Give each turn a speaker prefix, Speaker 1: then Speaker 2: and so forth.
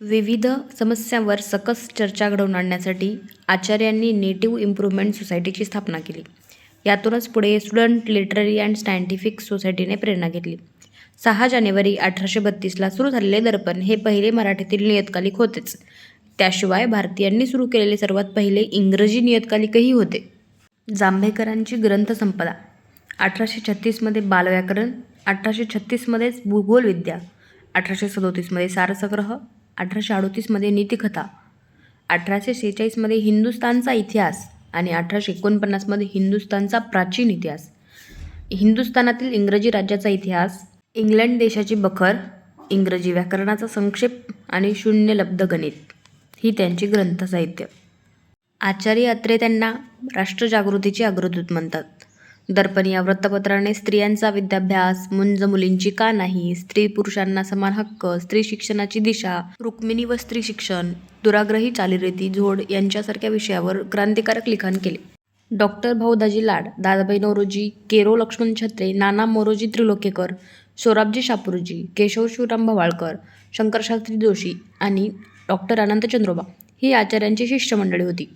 Speaker 1: विविध समस्यांवर सकस चर्चा घडवून आणण्यासाठी आचार्यांनी नेटिव्ह इम्प्रूव्हमेंट सोसायटीची स्थापना केली. यातूनच पुढे स्टुडंट लिटररी अँड सायंटिफिक सोसायटीने प्रेरणा घेतली. सहा जानेवारी अठराशे बत्तीसला सुरू झालेले दर्पण हे पहिले मराठीतील नियतकालिक होतेच. त्याशिवाय भारतीयांनी सुरू केलेले सर्वात पहिले इंग्रजी नियतकालिकही होते. जांभेकरांची ग्रंथसंपदा अठराशे छत्तीसमध्ये बालव्याकरण, अठराशे छत्तीसमध्येच भूगोलविद्या, अठराशे सदोतीसमध्ये सारसंग्रह, अठराशे अडोतीसमध्ये नीतिकथा, अठराशे सेहेचाळीसमध्ये हिंदुस्तानचा इतिहास आणि अठराशे एकोणपन्नासमध्ये हिंदुस्तानचा प्राचीन इतिहास, हिंदुस्थानातील इंग्रजी राज्याचा इतिहास, इंग्लंड देशाची बखर, इंग्रजी व्याकरणाचा संक्षेप आणि शून्यलब्ध गणित ही त्यांची ग्रंथसाहित्य. आचार्य अत्रे त्यांना राष्ट्रजागृतीचे अग्रदूत म्हणतात. दर्पण या वृत्तपत्राने स्त्रियांचा विद्याभ्यास, मुंज मुलींची का नाही, स्त्री-पुरुषांना समान हक्क, स्त्री शिक्षणाची दिशा, रुक्मिणी व स्त्री शिक्षण, दुराग्रही चालीरीती, झोड यांच्यासारख्या विषयावर क्रांतिकारक लिखाण केले. डॉक्टर भाऊदाजी लाड, दादाबाई नौरोजी, केरो लक्ष्मण छत्रे, नाना मोरोजी त्रिलोकेकर, सोराबजी शापूरजी, केशव शिवराम भवाळकर, शंकरशास्त्री जोशी आणि डॉक्टर अनंत चंद्रोबा ही आचार्यांची शिष्यमंडळी होती.